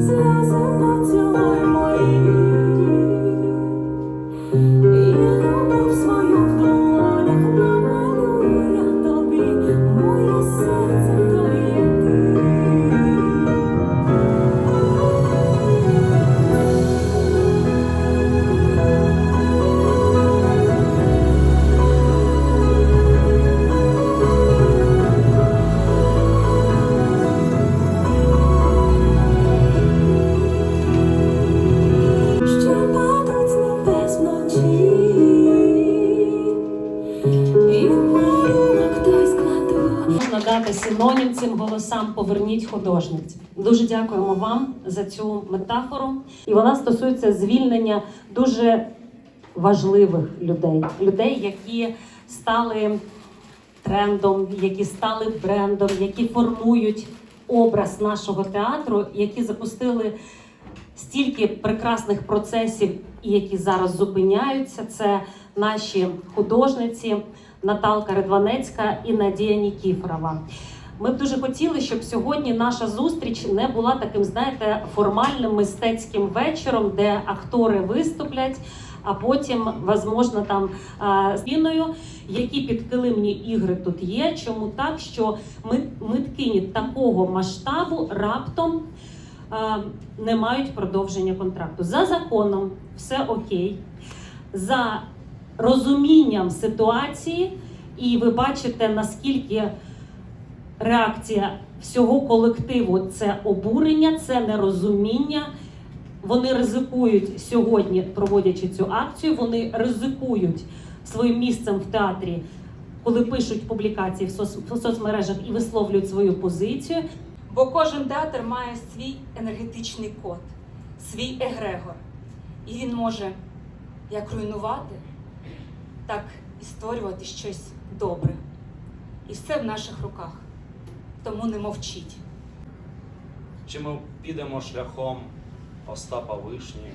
Slaves are not your warm надати синонім цим голосам Поверніть художниць. Дуже дякуємо вам за цю метафору. І вона стосується звільнення дуже важливих людей, людей, які стали трендом, які стали брендом, які формують образ нашого театру, які запустили стільки прекрасних процесів, і які зараз зупиняються. Це наші художниці Наталка Редванецька і Надія Нікіфорова. Ми б дуже хотіли, щоб сьогодні наша зустріч не була таким, знаєте, формальним мистецьким вечором, де актори виступлять, а потім, можливо, там спіною, які підкилимні ігри тут є. Чому так, що миткині такого масштабу раптом не мають продовження контракту. За законом все окей. За розумінням ситуації, і ви бачите, наскільки реакція всього колективу це обурення, це нерозуміння. Вони ризикують сьогодні, проводячи цю акцію, вони ризикують своїм місцем в театрі, коли пишуть публікації в, соц... в соцмережах і висловлюють свою позицію. Бо кожен театр має свій енергетичний код, свій егрегор. І він може як руйнувати, так і створювати щось добре. І все в наших руках. Тому не мовчіть. Чи ми підемо шляхом Остапа Вишні?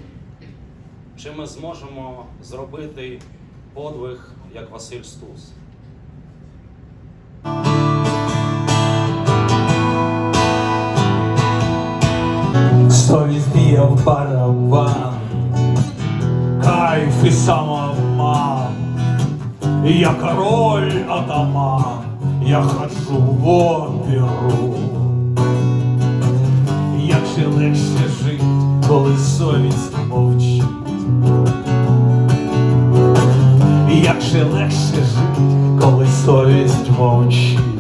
Чи ми зможемо зробити подвиг, як Василь Стус? Совість б'є в барабан, кайф і самообман. Я король атаман, я ходжу в оперу. Як же легше жить, коли совість мовчить. Як же легше жить, коли совість мовчить.